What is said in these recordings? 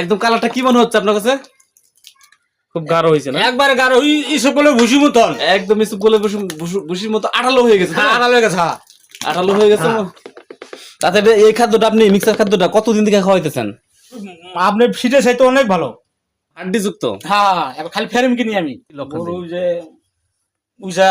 একদম কালারটা কি মনে হচ্ছে আপনার কাছে? খুব গাঢ় হয়েছে না? একবারে গাঢ় ইসব বলে ভুসি মতন। একদম ইসুপ বলে বসির মতো আঠালো হয়ে গেছে। হ্যাঁ, আড়াল হয়ে গেছে হ্যাঁ। আঠালো হয়ে গেছে। তাতে এই খাদ্যটা আপনি মিক্সার খাদ্যটা কতদিন থেকে খাওয়াইতেছেন? আপনি ফিটে চাইতে অনেক ভালো। হাড্ডি যুক্ত হ্যাঁ এবার খালি ফেরেম কিনি আমি। গরু যে উষা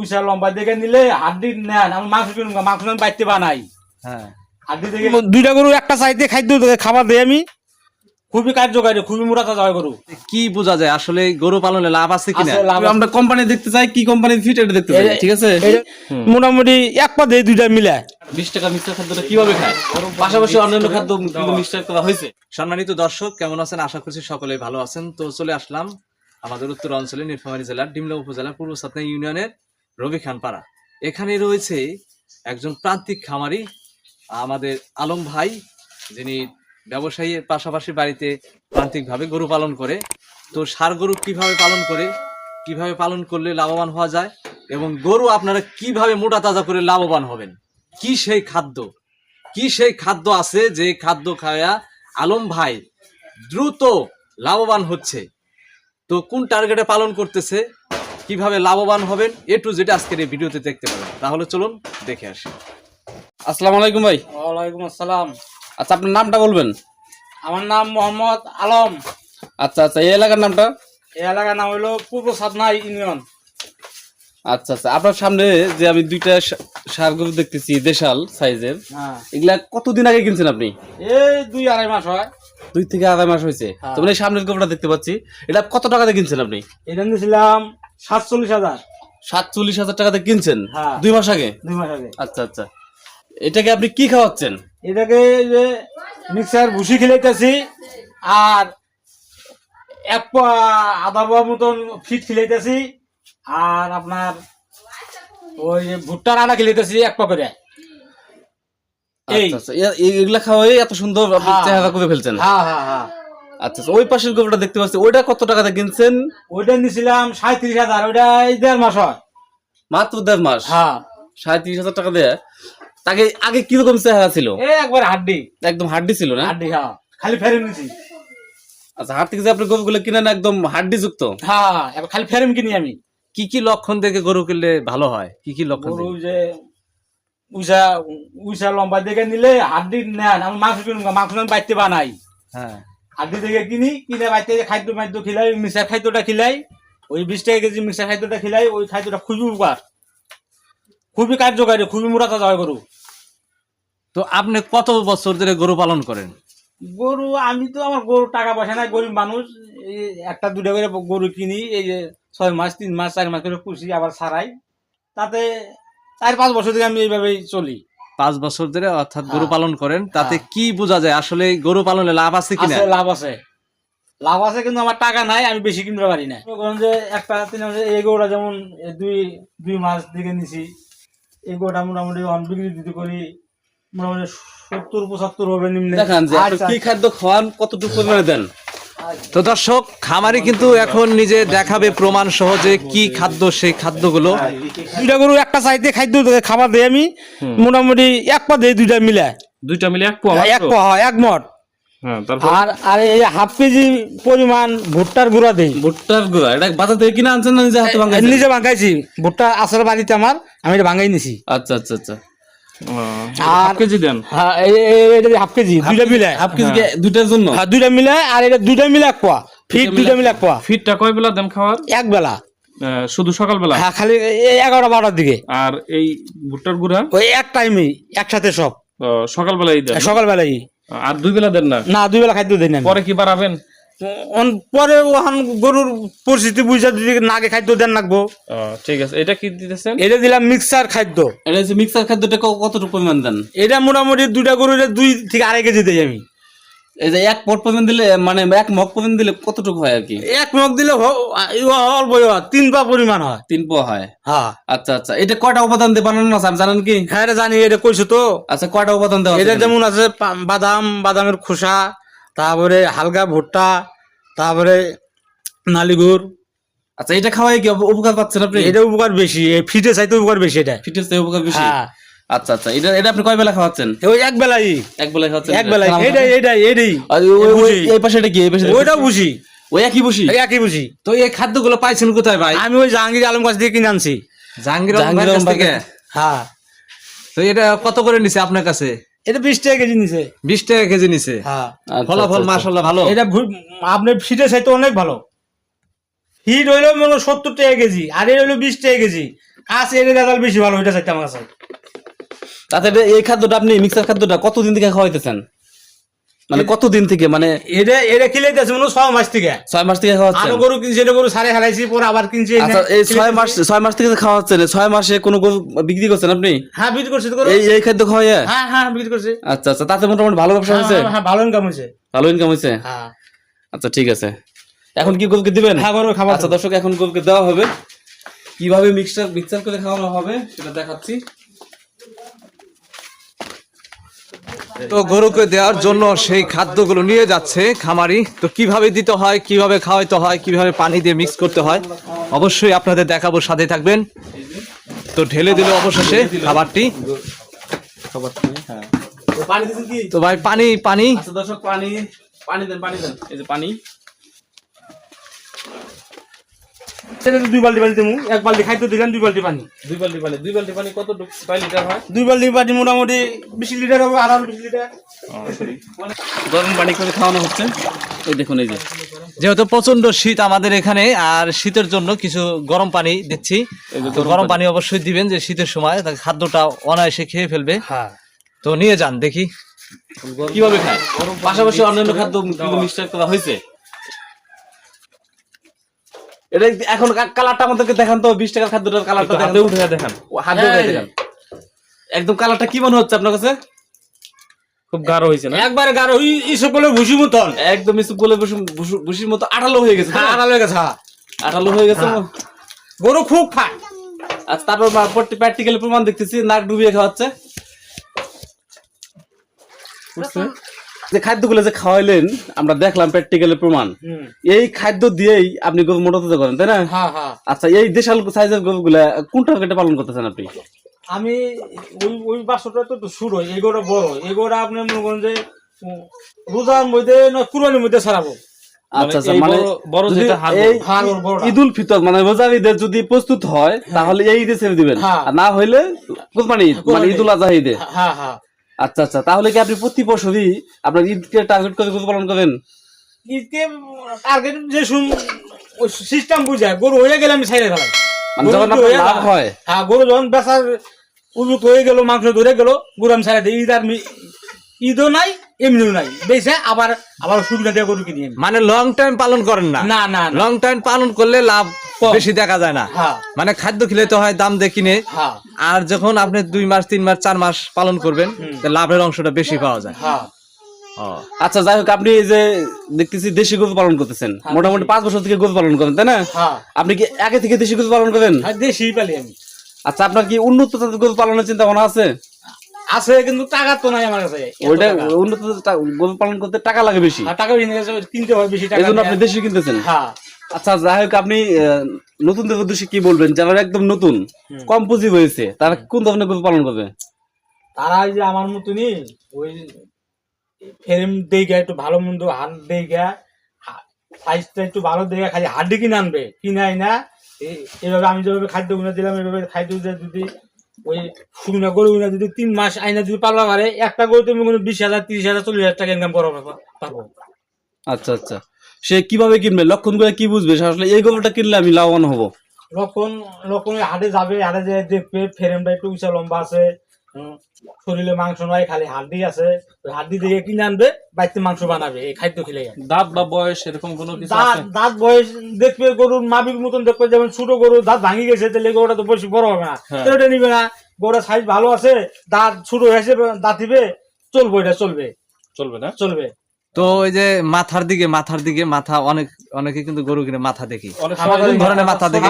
উষা লম্বা দেখে নিলে হাড্ডি নেন। আমি মাংস কিনুন মাংস আমি বাইতে বানাই। হ্যাঁ। হাড্ডি দেখে দুইটা গরু একটা সাইডে খাদ্য খাবার দেয় আমি। খুবই কার্যকারী খুবই মোটা তাজা হয় গরু। কি বোঝা যায়? আসলে গরু পালনে লাভ আছে কিনা। আমরা কোম্পানি দেখতে চাই কি কোম্পানি ফিট এটা দেখতে চাই ঠিক আছে? মোটামুটি এক পা দেয় দুইটা মিলে। বিশ টাকা মিক্সার খাদ্যটা কীভাবে খায়? পাশাপাশি অন্যান্য খাদ্য কিন্তু মিক্সার করা হয়েছে। সম্মানিত দর্শক কেমন আছেন? আশা করছি সকলে ভালো আছেন। তো চলে আসলাম আমাদের উত্তর অঞ্চলে নীলফামারী জেলার ডিমলা উপজেলার পূর্ব সাতনা ইউনিয়নের রবি খানপাড়া। এখানে রয়েছে একজন প্রান্তিক খামারি আমাদের আলম ভাই যিনি ব্যবসায়ীর পাশাপাশি বাড়িতে প্রান্তিকভাবে গরু পালন করে। তো সার গরু কীভাবে পালন করে, কীভাবে পালন করলে লাভবান হওয়া যায় এবং গরু আপনারা কীভাবে মোটা তাজা করে লাভবান হবেন? কি সেই খাদ্য? কি সেই খাদ্য আছে যে খাদ্য খাওয়া আলম ভাই দ্রুত লাভবান হচ্ছে? তো কোন টার্গেটে পালন করতেছে, কীভাবে লাভবান হবেন, এ টু যেটা আজকের এই ভিডিওতে দেখতে পাবেন। তাহলে চলুন দেখে আসি। আসসালামু আলাইকুম ভাই। ওয়ালাইকুম আসসালাম। আচ্ছা আপনার নামটা বলবেন? আমার নাম মোহাম্মদ আলম। আচ্ছা আচ্ছা এই এলাকার নামটা? এই এলাকার নাম হলো পূর্ব সাধনা ইউনিয়ন। আচ্ছা আচ্ছা আপনার সামনে যে আমি দুইটা সার গরু দেখতেছি দেশাল সাইজের হ্যাঁ। এগুলা কতদিন আগে কিনছেন আপনি? এই দুই আড়াই মাস হয়। দুই থেকে আড়াই মাস হয়েছে। হ্যাঁ। তো মানে সামনের গরুটা দেখতে পাচ্ছি এটা কত টাকাতে কিনছেন আপনি? এটা নিয়েছিলাম সাতচল্লিশ হাজার। সাতচল্লিশ হাজার টাকাতে কিনছেন? হ্যাঁ। দুই মাস আগে? দুই মাস আগে। আচ্ছা আচ্ছা। এটাকে আপনি কি খাওয়াচ্ছেন? এটাকে যে মিক্সার ভুসি খেলাইতেছি আর এক পা আধা পা মতন ফিট খেলাইতেছি আর আপনার ওই ভুট্টার আটা খেলাইতেছি এক পা করে। আচ্ছা আচ্ছা। এগুলা খাওয়াই এত সুন্দর আপনি হ্যাঁ। চেহারা করে ফেলছেন। হ্যাঁ হ্যাঁ হ্যাঁ। আচ্ছা আচ্ছা, ওই পাশের গরুটা দেখতে পাচ্ছি। ওইটা কত টাকাতে কিনছেন? ওইটা নিয়েছিলাম সাঁত্রিশ হাজার। ওইটা দেড় মাস হয়। মাত্র দেড় মাস? হ্যাঁ। সাঁত্রিশ হাজার টাকা দিয়ে? তাকে আগে কীরকম চেহারা ছিল? একবার হাড্ডি। একদম হাড্ডি ছিল না? হাড্ডি হ্যাঁ। খালি ফেরেম নিছি। আচ্ছা হাট থেকে যে আপনি গরুগুলো কিনেন একদম হাড্ডি যুক্ত হ্যাঁ এবার খালি ফেরেম কিনি আমি। কি কি লক্ষণ দেখে গরু কিনলে ভালো হয়? কি কি লক্ষণ গরু যে উষা উষা লম্বা দেখে নিলে হাড্ডি নেন। আমি মাংস কিনুন মাংস বাইতে বানাই। হ্যাঁ। হাড্ডি থেকে কিনি কিনে বাইতে খাদ্য মাদ্য খিলাই মিক্সার খাদ্যটা খিলাই ওই বিশ টাকা কেজি মিক্সার খাদ্যটা খিলাই ওই খাদ্যটা খুবই উপকার। খুবই কার্যকারী খুবই মোটা তাজা হয় গরু। তো আপনি কত বছর ধরে গরু পালন করেন? গরু আমি তো আমার গরু টাকা পয়সা নাই গরিব মানুষ। একটা দুটা করে গরু কিনি এই যে ছয় মাস তিন মাস চার মাস করে পুষি আবার ছাড়াই। তাতে চার পাঁচ বছর ধরে আমি এইভাবেই চলি। পাঁচ বছর ধরে অর্থাৎ গরু হ্যাঁ। পালন করেন তাতে হ্যাঁ। কি বোঝা যায় আসলে গরু পালনে লাভ আছে কিনা? লাভ আছে। লাভ আছে কিন্তু আমার টাকা নাই আমি বেশি কিনতে পারি না। যে একটা তিন মাসে এই গরুটা যেমন দুই দুই মাস দিকে নিছি এই গরুটা মোটামুটি বিক্রি দিতে করি মোটামুটি সত্তর পঁচাত্তর হবে নিম্নে। দেখান যে আচ্ছা, কি খাদ্য খাওয়ান কতটুকু পরিমাণে দেন? তো দর্শক খামারি কিন্তু এখন নিজে দেখাবে প্রমাণ সহ যে কি খাদ্য সেই খাদ্যগুলো। দুইটা গরু একটা সাইডে খাদ্য খাবার দেয় আমি। মোটামুটি এক পা দেয় দুইটা মিলে। দুইটা মিলে এক পোয়া এক পা হয় এক মট হ্যাঁ আর আর এই হাফ কেজি পরিমাণ ভুট্টার গুঁড়া দেই। ভুট্টার গুঁড়া এটা বাজার থেকে কিনে আনছেন না নিজে হাতে ভাঙাইছেন? নিজে ভাঙাইছি। ভুট্টা আসলে বাড়িতে আমার আমি এটা ভাঙাই নিছি। আচ্ছা আচ্ছা আচ্ছা। আর- আর কেজি দেন। হ্যাঁ এই- এই- এটা হাফ কেজি দুইটা মিলে হাফ কেজি দুইটার জন্য? হ্যাঁ দুইটা মিলে আর এটা দুইটা মিলে এক পোয়া ফিট দুইটা মিলে এক পোয়া ফিটটা কয় বেলা দেন খাওয়ার? এক বেলা। আহ, শুধু সকালবেলা? হ্যাঁ খালি এই এগারোটা বারোটার দিকে। আর এই ভুট্টার গুঁড়া? ওই এক টাইমেই একসাথে সব। সকালবেলাই দেন? সকালবেলাই। আর দুই বেলা দেন না? না দুই বেলা খাদ্য দিই না পরে কি বাড়াবেন? পরে ওখান গরুর পরিস্থিতি বুঝা যদি নাগে খাদ্য দেন আহ, ঠিক আছে। এটা কি দিতেছেন? এটা দিলাম মিক্সার খাদ্য। এটা হচ্ছে মিক্সার খাদ্যটা কতটুকু পরিমাণ দেন? এটা মোটামুটি দুইটা গরুর দুই থেকে আড়াই কেজি দিই আমি। এই যে এক পট পরিমাণ দিলে মানে এক মগ পরিমাণ দিলে কতটুকু হয় আর কি? এক মগ দিলে অল্প তিন পা পরিমাণ হয়। তিন পোয়া হয়? হ্যাঁ। আচ্ছা আচ্ছা। এটা কয়টা উপাদান দিয়ে বানানো আছে? আপনি জানেন কি? হ্যাঁ জানি এটা কইছো তো। আচ্ছা কয়টা উপাদান দেওয়া এটা যেমন আছে বাদাম বাদামের খোসা তারপরে হালকা ভুট্টা তারপরে নালিগুড়। আচ্ছা এটা খাওয়াই কি উপকার পাচ্ছেন আপনি? এটা উপকার বেশি ফিটে চাইতে উপকার বেশি এটা। ফিটনেস থেকে উপকার বেশি? হ্যাঁ। আচ্ছা আচ্ছা এটা এটা আপনি কয় বেলা খাওয়াচ্ছেন? ওই এক বেলাই। এক বেলা খাওয়াচ্ছেন? এক বেলাই ওই- ওই- ওই- বুঝি। এই পাশে এটা কি? এই পাশে ওইটা বুঝি? ওই একই এই একই বুঝি। তো এই খাদ্যগুলো পাইছেন কোথায় ভাই? আমি ওই জাহাঙ্গীর আলম কাছ থেকে কিনে আনছি। জাহাঙ্গীর আলম থেকে? হ্যাঁ। তো এটা কত করে নিছে আপনার কাছে? এটা বিশ টাকা কেজি নিছে। বিশ টাকা কেজি নিছে? হ্যাঁ। আচ্ছা, ফলাফল মাসাল্লাহ আচ্ছা। ভালো? এটা আপনার ফিটের চাইতে অনেক ভালো। ফিট হইল মনে সত্তর টাকা কেজি আর এটা হইল বিশ টাকা কেজি। কাজ এর রেজাল্ট বেশি ভালো ওইটা চাইতে আমার কাছে। তাতে এটা- এই খাদ্যটা আপনি মিক্সার খাদ্যটা কতদিন থেকে খাওয়াইতেছেন? মানে কতদিন থেকে? মানে এটা এটা খিলাইতেছে মনে হয় ছয় মাস থেকে। ছয় মাস থেকে খাওয়াচ্ছেন আরও গরু কিনছি এটা গরু সারে হারাইছি পরে আবার কিনছি আচ্ছা এই ছয় মাস ছয় মাস থেকে যে খাওয়াচ্ছেন এই ছয় মাসে কোনো গরু বিক্রি করছেন আপনি? হ্যাঁ বিক্রি করছি তো এই এই খাদ্য খাওয়াইয়া? হ্যাঁ হ্যাঁ বিক্রি করছি। আচ্ছা আচ্ছা তাতে মোটামুটি ভালো ব্যবসা হয়েছে? হ্যাঁ, হ্যাঁ ভালো ইনকাম হয়েছে। ভালো ইনকাম হয়েছে? হ্যাঁ। আচ্ছা ঠিক আছে। এখন কি গরুকে দিবেন? হ্যাঁ গরু খাবার আচ্ছা দর্শক এখন গরুকে দেওয়া হবে। কীভাবে মিক্সচার মিক্সচার করে খাওয়ানো হবে সেটা দেখাচ্ছি। তো গরুকে দেওয়ার জন্য সেই খাদ্যগুলো নিয়ে যাচ্ছে খামারি। তো কীভাবে দিতে হয়, কীভাবে খাওয়াইতে হয়, কীভাবে পানি দিয়ে মিক্স করতে হয়, অবশ্যই আপনাদের দেখাবো সাথে থাকবেন। তো ঢেলে দিল অবশেষে খাবারটি। তো ভাই, পানি পানি। আচ্ছা দর্শক, পানি পানি দেন পানি দেন, এই যে পানি। সেটা দুই বালতি বালতি মু এক বালতি খাইতে দিলাম দুই বালতি পানি। দুই বালতি পানি দুই বালতি পানি কত কয় লিটার হয়? দুই বালতি পানি মোটামুটি বিশ লিটার হবে আড়াই বিশ লিটার। গরম পানি করে খাওয়ানো হচ্ছে। এই দেখুন এই যে। যেহেতু প্রচণ্ড শীত আমাদের এখানে আর শীতের জন্য কিছু গরম পানি দিচ্ছি। তো গরম পানি। অবশ্যই দিবেন যে শীতের সময় তাকে খাদ্যটা অনায়াসে খেয়ে ফেলবে। হ্যাঁ। তো নিয়ে যান দেখি। কীভাবে খায়? পাশাপাশি অন্যান্য খাদ্য মিক্সচার করা হয়েছে। এটা এখন কালারটা আমাদেরকে দেখান তো বিশ টাকার খাদ্যটার কালারটা হাতে উঠে দেখান। হাতে উঠাই দেখান। একদম কালারটা কি মনে হচ্ছে আপনার কাছে? খুব গাঢ় হয়েছে না? একবারে গাঢ়। ই- ই সকলে ভুসি মতন। একদম ইসু বলে মতো আঠালো হয়ে গেছে। তাই না? আড়াই গেছে হ্যাঁ। আঠালো হয়ে গেছে। গরু খুব খায়। আচ্ছা তারপর প্র্যাকটিক্যালি প্রমাণ দেখতেছি। নাক ডুবিয়ে খাওয়াচ্ছে। যে খাদ্যগুলো যে খাওয়াইলেন আমরা দেখলাম প্র্যাকটিক্যালি প্রমাণ। এই খাদ্য দিয়েই আপনি গরু মোটা করেন তাই না? হ্যাঁ হ্যাঁ। আচ্ছা এই দেশাল সাইজের গরুগুলা কোন টার্গেটে পালন করতেছেন আপনি? আমি ওই ওই বাসটা তো শুরু হয় এগোটা বড় এগোটা আপনি মনে করেন যে রোজার মধ্যে না কুরবানির মধ্যে ছাড়াবো? আচ্ছা আচ্ছা মানে বড়- যেটা। ঈদুল ফিতর মানে রোজার ঈদের যদি প্রস্তুত হয় তাহলে এই ঈদে ছেড়ে দিবেন। হ্যাঁ। না হইলে কোরবানি মানে ঈদ। ঈদুল আজহা ঈদে। হ্যাঁ হ্যাঁ। আচ্ছা আচ্ছা তাহলে কি আপনি প্রতি বছরই আপনার ঈদকে টার্গেট করে গরু পালন করেন? ঈদকে টার্গেট যে সিস্টেম বুঝায় গরু হয়ে গেলে আমি ছাইড়ে ফেলাই। মানে যখন আপনার লাভ হয়। হ্যাঁ গরু যখন বেচার উজুত হয়ে গেল মাংস ধরে গেল গরু আমি ছাইড়ে দিই ঈদ আর ঈদও নাই এমনিও নাই। বেছে আবার আবার সুবিধা দিয়ে গরু কিনি মানে লং টাইম পালন করেন না? না না লং টাইম পালন করলে লাভ বেশি দেখা যায় না। হ্যাঁ। মানে খাদ্য খিলাইতে হয় দাম দিয়ে কিনে হ্যাঁ। আর যখন আপনি দুই মাস তিন মাস চার মাস পালন করবেন লাভের অংশটা বেশি পাওয়া যায়। হ্যাঁ। আচ্ছা যাই হোক আপনি এই যে দেখতেছি দেশি গরু পালন করতেছেন। মোটামুটি পাঁচ বছর থেকে গরু পালন করেন তাই না? আপনি কি আগে থেকে দেশি গরু পালন করেন? হ্যাঁ দেশি পালি আমি। আচ্ছা আপনার কি উন্নত জাতের গরু পালনের চিন্তা ভাবনা আছে? আছে কিন্তু টাকা তো নাই আমার কাছে। ওইটা উন্নত গরু পালন করতে টাকা লাগে বেশি। টাকা কিনে কিনতে হয় বেশি টাকা আপনি দেশি কিনতেছেন? হ্যাঁ। আচ্ছা যাই হোক আপনি নতুনদের উদ্দেশ্যে কি বলবেন? যারা একদম নতুন কম পুঁজি হয়েছে তারা কোন ধরনের গরু পালন করবে? তারা যে আমার মতনই ওই ফ্রেম একটু ভালো মন্দ হাত সাইজটা একটু ভালো খালি হাড্ডি কিনে আনবে। কিনে আই না এ- এভাবে আমি যেভাবে খাদ্যগুলো দিলাম এভাবে খাদ্য দিয়ে যদি ওই শুকনা গরু যদি তিন মাস আইনা যদি পাল্লা মারে একটা গরু তুমি কোনো বিশ হাজার তিরিশ হাজার চল্লিশ হাজার টাকা ইনকাম করো পাবো। আচ্ছা আচ্ছা। সে কীভাবে কিনবে? লক্ষণ করে কি বুঝবে? আসলে এই গরুটা কিনলে আমি লাভবান হব। লক্ষণ লক্ষণ হাটে যাবে হাটে যে দেখবে ফ্রেমটা একটু উঁচা লম্বা আছে। শরীরে মাংস নয় খালি হাড্ডি আছে। ওই হাড্ডি দিয়ে কিনে আনবে বাড়িতে মাংস বানাবে এই খাদ্য খেলে দাঁত বা বয়স এরকম কোনো কিছু দাঁত দাঁত বয়স দেখবে গরুর নাবিক মতন দেখবে যেমন ছোট গরু দাঁত ভাঙি গেছে তাহলে গরুটা তো বেশি বড় হবে না। হ্যাঁ। ওটা নিবে না। গরুটা সাইজ ভালো আছে দাঁত ছোট হয়েছে দাঁতিবে চলবে এটা চলবে। চলবে না? চলবে। তো ওই যে মাথার দিকে মাথার দিকে মাথা অনেক অনেকে কিন্তু গরু কিনে মাথা দেখি। ধরনের মাথা দেখে?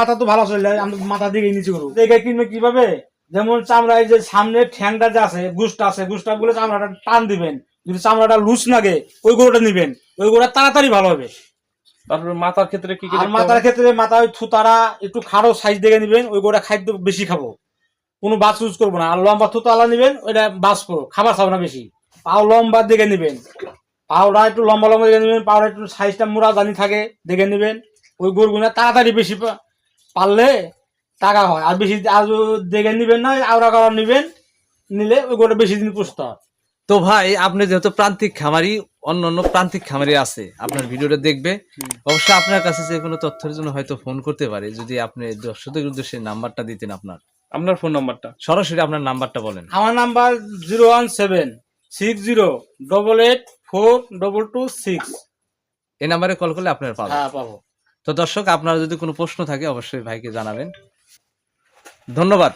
মাথা তো ভালো চলে আমি মাথা দিকে নিচে গরু। দেখে কিনবে কীভাবে? যেমন চামড়ায় যে সামনে ঠ্যাংটা যে আছে গুসটা আছে গুসটা বলে চামড়াটা টান দিবেন। যদি চামড়াটা লুজ লাগে ওই গরুটা নিবেন। ওই গরুটা তাড়াতাড়ি ভালো হবে। তারপরে মাথার ক্ষেত্রে কি আর মাথার ক্ষেত্রে মাথা ওই থুতারা একটু খাড়ো সাইজ দেখে নিবেন ওই গোটা খাদ্য বেশি খাব। কোনো বাস ইউজ করব না। আর লম্বা থুতালা নেবেন ওইটা বাঁচবো খাবার খাব না বেশি। পাও লম্বা দেখে নেবেন। পাওটা একটু লম্বা লম্বা দেখে নেবেন পাওটা একটু সাইজটা মোড়া জানি থাকে দেখে নেবেন। ওই গরুগুনা তাড়াতাড়ি বেশি পারলে টাকা হয়। আর বেশি আর দেখে নেবেন না আওড়া কাওড়া নেবেন নিলে ওই গরুটা বেশি দিন পুষতে হয়। তো ভাই আপনি যেহেতু প্রান্তিক খামারি অন্য অন্য প্রান্তিক খামারি আছে আপনার ভিডিওটা দেখবে। অবশ্যই আপনার কাছে যে কোনো তথ্যের জন্য হয়তো ফোন করতে পারে যদি আপনি দর্শকদের উদ্দেশ্যে নাম্বারটা দিতেন আপনার। আপনার ফোন নাম্বারটা? সরাসরি আপনার নাম্বারটা বলেন। আমার number zero one seven six zero double eight four double two six. এই নাম্বারে কল করলে আপনার পাবেন। হ্যাঁ পাবো। তো দর্শক আপনারা যদি কোনো প্রশ্ন থাকে অবশ্যই ভাইকে জানাবেন। ধন্যবাদ।